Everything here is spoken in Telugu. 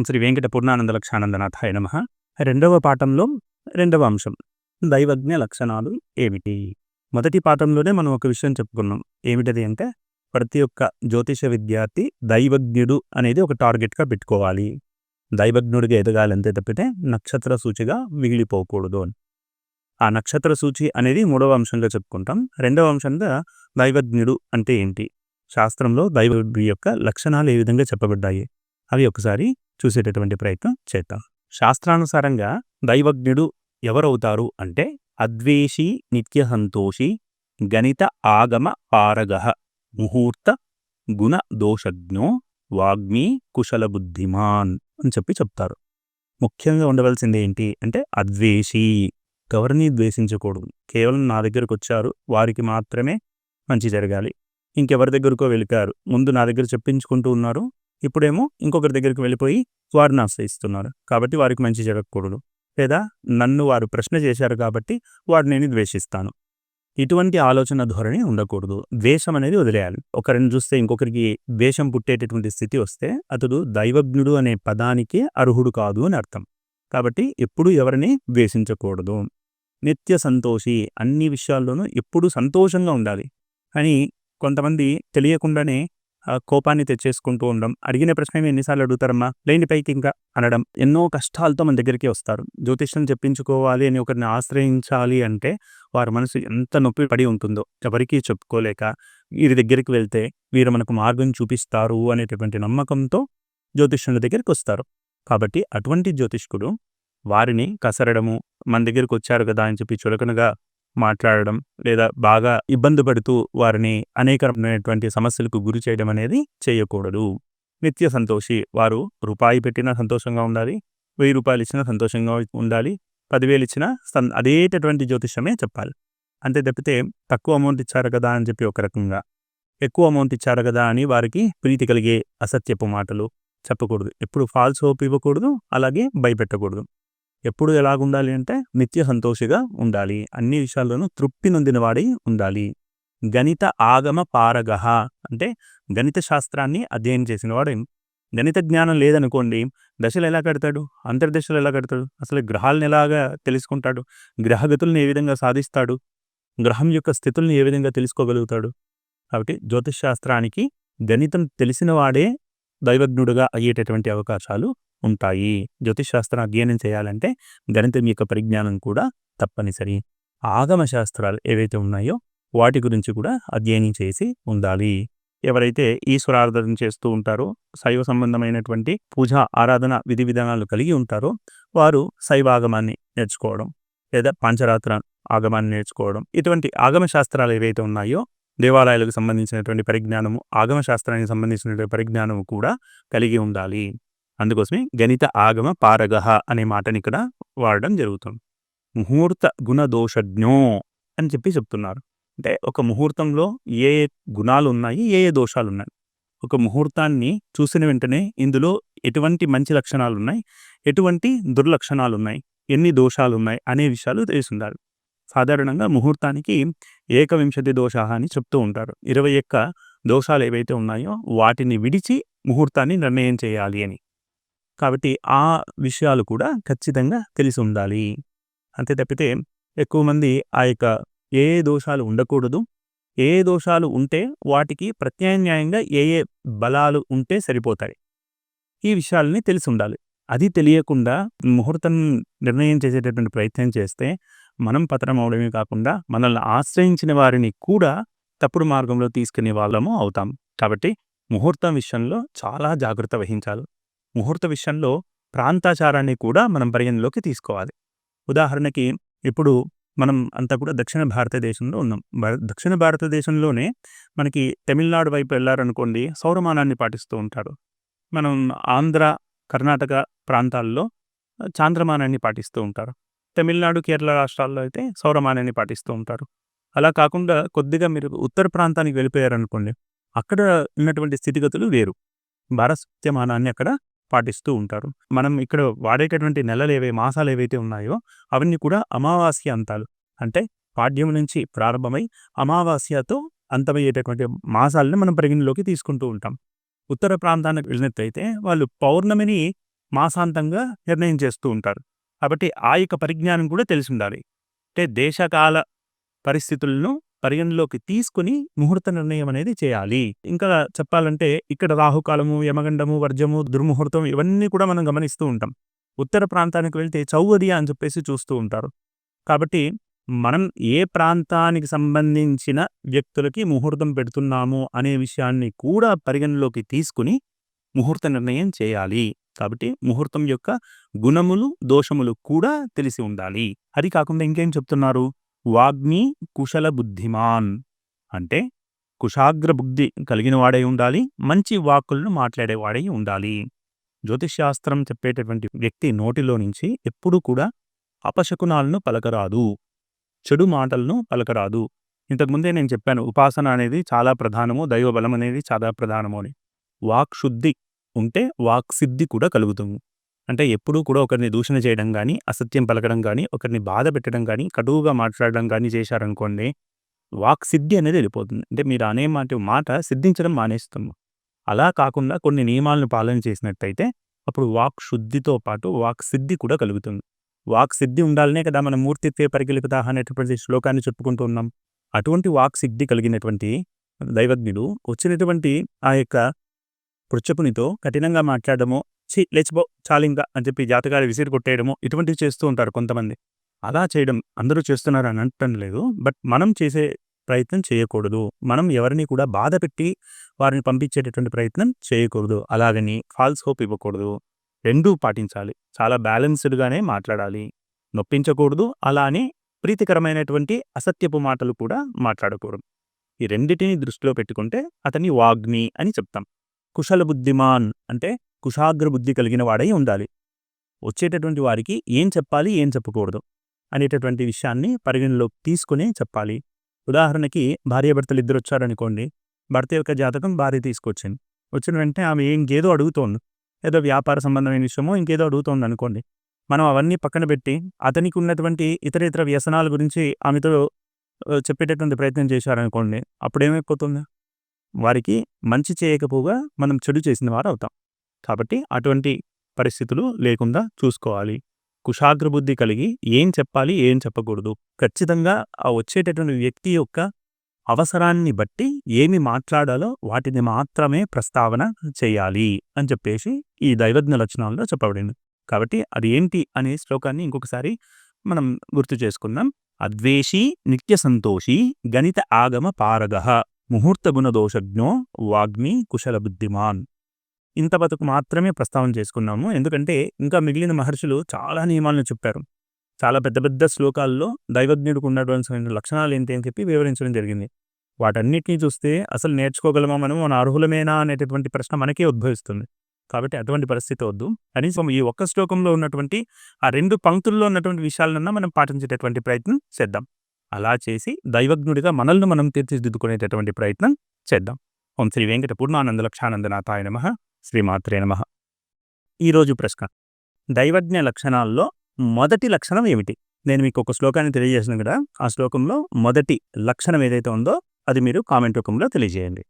ఓం శ్రీ వెంకట పూర్ణానంద లక్షానందనాథాయ నమ. రెండవ పాఠంలో రెండవ అంశం దైవజ్ఞ లక్షణాలు ఏమిటి? మొదటి పాఠంలోనే మనం ఒక విషయం చెప్పుకున్నాం. ఏమిటది అంటే ప్రతి ఒక్క జ్యోతిష విద్యార్థి దైవజ్ఞుడు అనేది ఒక టార్గెట్గా పెట్టుకోవాలి. దైవజ్ఞుడిగా ఎదగాలంతే తప్పితే నక్షత్ర సూచిగా మిగిలిపోకూడదు అని. ఆ నక్షత్ర సూచి అనేది మూడవ అంశంగా చెప్పుకుంటాం. రెండవ అంశంగా దైవజ్ఞుడు అంటే ఏంటి? శాస్త్రంలో దైవజ్ఞుడి యొక్క లక్షణాలు ఏ విధంగా చెప్పబడ్డాయి? అవి ఒకసారి చూసేటటువంటి ప్రయత్నం చేద్దాం. శాస్త్రానుసారంగా దైవజ్ఞుడు ఎవరవుతారు అంటే అద్వేషి నిత్య సంతోషి గణిత ఆగమ పారగ ముహూర్త గుణ దోషజ్ఞో వాగ్మీ కుశల బుద్ధిమాన్ అని చెప్పి చెప్తారు. ముఖ్యంగా ఉండవలసింది ఏంటి అంటే అద్వేషి ఎవరిని ద్వేషించకూడదు. కేవలం నా దగ్గరకు వచ్చారు వారికి మాత్రమే మంచి జరగాలి. ఇంకెవరి దగ్గరకో వెళికారు ముందు నా దగ్గర చెప్పించుకుంటూ ఉన్నారు ఇప్పుడేమో ఇంకొకరి దగ్గరికి వెళ్ళిపోయి వారిని ఆశ్రయిస్తున్నారు. కాబట్టి వారికి మంచి జరగకూడదు. లేదా నన్ను వారు ప్రశ్న చేశారు కాబట్టి వారిని నేను ద్వేషిస్తాను. ఇటువంటి ఆలోచన ధోరణి ఉండకూడదు. ద్వేషం అనేది వదిలేయాలి. ఒకరిని చూస్తే ఇంకొకరికి ద్వేషం పుట్టేటటువంటి స్థితి వస్తే అతడు దైవజ్ఞుడు అనే పదానికి అర్హుడు కాదు అని అర్థం. కాబట్టి ఎప్పుడు ఎవరిని ద్వేషించకూడదు. నిత్య సంతోషి అన్ని విషయాల్లోనూ ఎప్పుడు సంతోషంగా ఉండాలి అని కొంతమంది తెలియకుండానే కోపాన్ని తెచ్చేసుకుంటూ ఉండడం అడిగిన ప్రశ్న ఎన్నిసార్లు అడుగుతారమ్మా? లేని పైకి ఇంకా అనడం. ఎన్నో కష్టాలతో మన దగ్గరికి వస్తారు. జ్యోతిష్యం చెప్పించుకోవాలి అని ఒకరిని ఆశ్రయించాలి అంటే వారి మనసు ఎంత నొప్పి పడి ఉంటుందో ఎవరికీ చెప్పుకోలేక వీరి దగ్గరికి వెళ్తే వీరు మనకు మార్గం చూపిస్తారు అనేటటువంటి నమ్మకంతో జ్యోతిష్యుల దగ్గరికి వస్తారు. కాబట్టి అటువంటి జ్యోతిష్కుడు వారిని కసరడము మన దగ్గరికి వచ్చారు కదా అని చెప్పి చులకనగా మాట్లాడడం లేదా బాగా ఇబ్బంది పడుతూ వారిని అనేకమైనటువంటి సమస్యలకు గురి చేయడం అనేది చేయకూడదు. నిత్య సంతోషి వారు రూపాయి పెట్టినా సంతోషంగా ఉండాలి వెయ్యి రూపాయలు ఇచ్చినా సంతోషంగా ఉండాలి పదివేలు ఇచ్చినా అదేటటువంటి జ్యోతిష్యమే చెప్పాలి. అంతే తప్పితే తక్కువ అమౌంట్ ఇచ్చారు కదా అని చెప్పి ఒక రకంగా. ఎక్కువ అమౌంట్ ఇచ్చారు కదా అని వారికి ప్రీతి కలిగే అసత్యపు మాటలు చెప్పకూడదు. ఎప్పుడు ఫాల్స్ హోప్ ఇవ్వకూడదు అలాగే భయపెట్టకూడదు. ఎప్పుడు ఎలాగుండాలి అంటే నిత్య సంతోషిగా ఉండాలి. అన్ని విషయాల్లోనూ తృప్తి నొందినవాడి ఉండాలి. గణిత ఆగమ పారగహ అంటే గణిత శాస్త్రాన్ని అధ్యయనం చేసినవాడు గణిత జ్ఞానం లేదనుకోండి దశలు ఎలా కడతాడు? అంతర్దశలు ఎలా కడతాడు? అసలు గ్రహాలను ఎలాగా తెలుసుకుంటాడు? గ్రహగతులను ఏ విధంగా సాధిస్తాడు? గ్రహం యొక్క స్థితుల్ని ఏ విధంగా తెలుసుకోగలుగుతాడు? కాబట్టి జ్యోతిష్ శాస్త్రానికి గణితం తెలిసినవాడే దైవజ్ఞుడుగా అయ్యేటటువంటి అవకాశాలు ఉంటాయి. జ్యోతిషాస్త్రం అధ్యయనం చేయాలంటే గణితం యొక్క పరిజ్ఞానం కూడా తప్పనిసరి. ఆగమ శాస్త్రాలు ఏవైతే ఉన్నాయో వాటి గురించి కూడా అధ్యయనం చేసి ఉండాలి. ఎవరైతే ఈశ్వరారాధన చేస్తూ ఉంటారో శైవ సంబంధమైనటువంటి పూజ ఆరాధన విధి విధానాలు కలిగి ఉంటారో వారు శైవాగమాన్ని నేర్చుకోవడం లేదా పంచరాత్ర ఆగమాన్ని నేర్చుకోవడం ఇటువంటి ఆగమ శాస్త్రాలు ఏవైతే ఉన్నాయో దేవాలయాలకు సంబంధించినటువంటి పరిజ్ఞానము ఆగమ శాస్త్రానికి సంబంధించినటువంటి పరిజ్ఞానము కూడా కలిగి ఉండాలి. అందుకోసమే గణిత ఆగమ పారగహ అనే మాటని ఇక్కడ వాడడం జరుగుతుంది. ముహూర్త గుణదోషజ్ఞో అని చెప్పి చెప్తున్నారు. అంటే ఒక ముహూర్తంలో ఏ ఏ గుణాలు ఉన్నాయి ఏ ఏ దోషాలు ఉన్నాయి ఒక ముహూర్తాన్ని చూసిన వెంటనే ఇందులో ఎటువంటి మంచి లక్షణాలు ఉన్నాయి ఎటువంటి దుర్లక్షణాలు ఉన్నాయి ఎన్ని దోషాలు ఉన్నాయి అనే విషయాలు తెలుసుండాలి. సాధారణంగా ముహూర్తానికి ఏకవింశతి దోష అని చెప్తూ ఉంటారు. ఇరవై యొక్క దోషాలు ఏవైతే ఉన్నాయో వాటిని విడిచి ముహూర్తాన్ని నిర్ణయం చేయాలి అని. కాబట్టి ఆ విషయాలు కూడా ఖచ్చితంగా తెలిసి ఉండాలి. అంతే తప్పితే ఎక్కువ మంది ఆ యొక్క ఏ ఏ దోషాలు ఉండకూడదు. ఏ ఏ దోషాలు ఉంటే వాటికి ప్రత్యామ్నాయంగా ఏ ఏ బలాలు ఉంటే సరిపోతాయి. ఈ విషయాలని తెలిసి ఉండాలి. అది తెలియకుండా ముహూర్తం నిర్ణయం చేసేటటువంటి ప్రయత్నం చేస్తే మనం పతనం అవడమే కాకుండా మనల్ని ఆశ్రయించిన వారిని కూడా తప్పుడు మార్గంలో తీసుకునే వాళ్ళము అవుతాం. కాబట్టి ముహూర్తం విషయంలో చాలా జాగ్రత్త వహించాలి. ముహూర్త విషయంలో ప్రాంతాచారాన్ని కూడా మనం పరిగణలోకి తీసుకోవాలి. ఉదాహరణకి ఇప్పుడు మనం అంతా కూడా దక్షిణ భారతదేశంలో ఉన్నాం. దక్షిణ భారతదేశంలోనే మనకి తమిళనాడు వైపు వెళ్ళారనుకోండి సౌరమానాన్ని పాటిస్తూ ఉంటారు. మనం ఆంధ్ర కర్ణాటక ప్రాంతాల్లో చాంద్రమానాన్ని పాటిస్తూ ఉంటారు. తమిళనాడు కేరళ రాష్ట్రాల్లో అయితే సౌరమానాన్ని పాటిస్తూ ఉంటారు. అలా కాకుండా కొద్దిగా మీరు ఉత్తర ప్రాంతానికి వెళ్ళిపోయారనుకోండి అక్కడ ఉన్నటువంటి స్థితిగతులు వేరు. భారసత్యమానాన్ని అక్కడ పాటిస్తూ ఉంటారు. మనం ఇక్కడ వాడేటటువంటి నెలలు ఏవే మాసాలు ఏవైతే ఉన్నాయో అవన్నీ కూడా అమావాస్య అంతాలు. అంటే పాడ్యం నుంచి ప్రారంభమై అమావాస్యతో అంతమయ్యేటటువంటి మాసాలను మనం పరిగణలోకి తీసుకుంటూ ఉంటాం. ఉత్తర ప్రాంతానికి వెళ్ళినట్లయితే వాళ్ళు పౌర్ణమిని మాసాంతంగా నిర్ణయం చేస్తూ ఉంటారు. కాబట్టి ఆ యొక్క పరిజ్ఞానం కూడా తెలిసి ఉండాలి. అంటే దేశకాల పరిస్థితులను పరిగణలోకి తీసుకుని ముహూర్త నిర్ణయం అనేది చేయాలి. ఇంకా చెప్పాలంటే ఇక్కడ రాహుకాలము యమగండము వర్జము దుర్ముహూర్తం ఇవన్నీ కూడా మనం గమనిస్తూ ఉంటాం. ఉత్తర ప్రాంతానికి వెళ్తే చౌవది అని చెప్పేసి చూస్తూ ఉంటారు. కాబట్టి మనం ఏ ప్రాంతానికి సంబంధించిన వ్యక్తులకి ముహూర్తం పెడుతున్నాము అనే విషయాన్ని కూడా పరిగణలోకి తీసుకుని ముహూర్త నిర్ణయం చేయాలి. కాబట్టి ముహూర్తం యొక్క గుణములు దోషములు కూడా తెలిసి ఉండాలి. అది కాకుండా ఇంకేం చెప్తున్నారు? వాగ్మి కుశల బుద్ధిమాన్. అంటే కుశాగ్ర బుద్ధి కలిగిన వాడై ఉండాలి మంచి వాక్కులను మాట్లాడేవాడై ఉండాలి. జ్యోతిష్శాస్త్రం చెప్పేటటువంటి వ్యక్తి నోటిలో నుంచి ఎప్పుడూ కూడా అపశకునాలను పలకరాదు. చెడు మాటలను పలకరాదు. ఇంతకుముందే నేను చెప్పాను ఉపాసన అనేది చాలా ప్రధానము దైవబలం అనేది చాలా ప్రధానము అని. వాక్ శుద్ధి ఉంటే వాక్ సిద్ధి కూడా కలుగుతుంది. అంటే ఎప్పుడూ కూడా ఒకరిని దూషణ చేయడం కానీ అసత్యం పలకడం కానీ ఒకరిని బాధ పెట్టడం కానీ కటువుగా మాట్లాడడం కానీ చేశారనుకోండి వాక్ సిద్ధి అనేది వెళ్ళిపోతుంది. అంటే మీరు అనే మాట మాట సిద్ధించడం మానేస్తాము అలా కాకుండా కొన్ని నియమాలను పాలన చేసినట్టయితే అప్పుడు వాక్ శుద్ధితో పాటు వాక్ సిద్ధి కూడా కలుగుతుంది. వాక్ సిద్ధి ఉండాలనే కదా మనం మూర్తిత్వే పరికలిపిత అనేటటువంటి శ్లోకాన్ని చెప్పుకుంటూ ఉన్నాం. అటువంటి వాక్ సిద్ధి కలిగినటువంటి దైవజ్ఞుడు వచ్చినటువంటి ఆ యొక్క పృచ్చపునితో కఠినంగా మాట్లాడడమో చి లేచిపో చాలింకా అని చెప్పి జాతకాలు విసిరి కొట్టేయడము ఇటువంటివి చేస్తూ ఉంటారు కొంతమంది. అలా చేయడం అందరూ చేస్తున్నారు అని అనటం లేదు. బట్ మనం చేసే ప్రయత్నం చేయకూడదు. మనం ఎవరిని కూడా బాధ పెట్టి వారిని పంపించేటటువంటి ప్రయత్నం చేయకూడదు. అలాగని ఫాల్స్ హోప్ ఇవ్వకూడదు. రెండూ పాటించాలి. చాలా బ్యాలెన్స్డ్గానే మాట్లాడాలి. నొప్పించకూడదు. అలానే ప్రీతికరమైనటువంటి అసత్యపు మాటలు కూడా మాట్లాడకూడదు. ఈ రెండిటిని దృష్టిలో పెట్టుకుంటే అతని వాగ్ని అని చెప్తాం. కుశల బుద్ధిమాన్ అంటే కుశాగ్ర బుద్ధి కలిగిన వాడై ఉండాలి. వచ్చేటటువంటి వారికి ఏం చెప్పాలి ఏం చెప్పకూడదు అనేటటువంటి విషయాన్ని పరిగణలోకి తీసుకుని చెప్పాలి. ఉదాహరణకి భార్యాభర్తలు ఇద్దరు వచ్చారనుకోండి. భర్త యొక్క జాతకం భార్య తీసుకొచ్చింది. వచ్చిన వెంటనే ఆమె ఇంకేదో అడుగుతోంది. ఏదో వ్యాపార సంబంధమైన విషయమో ఇంకేదో అడుగుతోంది అనుకోండి. మనం అవన్నీ పక్కన పెట్టి అతనికి ఉన్నటువంటి ఇతర ఇతర వ్యసనాల గురించి ఆమెతో చెప్పేటటువంటి ప్రయత్నం చేశారనుకోండి అప్పుడేమైపోతుంది? వారికి మంచి చేయకపోగా మనం చెడు చేసిన వారు అవుతాం కాబట్టి అటువంటి పరిస్థితులు లేకుండా చూసుకోవాలి. కుశాగ్రబుద్ధి కలిగి ఏం చెప్పాలి ఏం చెప్పకూడదు. ఖచ్చితంగా ఆ వచ్చేటటువంటి వ్యక్తి యొక్క అవసరాన్ని బట్టి ఏమి మాట్లాడాలో వాటిని మాత్రమే ప్రస్తావన చేయాలి అని చెప్పేసి ఈ దైవజ్ఞ లక్షణాల్లో చెప్పబడింది. కాబట్టి అది ఏంటి అనే శ్లోకాన్ని ఇంకొకసారి మనం గుర్తు చేసుకుందాం. అద్వేషి నిత్య సంతోషి గణిత ఆగమ పారగ ముహూర్త గుణదోషజ్ఞో వాగ్మి కుశల బుద్ధిమాన్. ఇంత బతుకు మాత్రమే ప్రస్తావన చేసుకున్నాము. ఎందుకంటే ఇంకా మిగిలిన మహర్షులు చాలా నియమాలను చెప్పారు. చాలా పెద్ద పెద్ద శ్లోకాల్లో దైవజ్ఞుడికి ఉన్నటువంటి లక్షణాలు ఏంటి అని చెప్పి వివరించడం జరిగింది. వాటన్నిటినీ చూస్తే అసలు నేర్చుకోగలమా మనం? మన అర్హులమేనా అనేటటువంటి ప్రశ్న మనకే ఉద్భవిస్తుంది. కాబట్టి అటువంటి పరిస్థితి వద్దు. కనీసం ఈ ఒక్క శ్లోకంలో ఉన్నటువంటి ఆ రెండు పంక్తుల్లో ఉన్నటువంటి విషయాలన్నా మనం పాటించేటటువంటి ప్రయత్నం చేద్దాం. అలా చేసి దైవజ్ఞుడిగా మనల్ని మనం తీర్చిదిద్దుకునేటటువంటి ప్రయత్నం చేద్దాం. ఓం శ్రీ వెంకట పూర్ణానంద లక్షానందనాథాయ నమ. శ్రీమాత్రే నమ. ఈరోజు ప్రశ్న. దైవజ్ఞ లక్షణాల్లో మొదటి లక్షణం ఏమిటి? నేను మీకు ఒక శ్లోకాన్ని తెలియజేసిన కదా ఆ శ్లోకంలో మొదటి లక్షణం ఏదైతే ఉందో అది మీరు కామెంట్ రూపంలో తెలియజేయండి.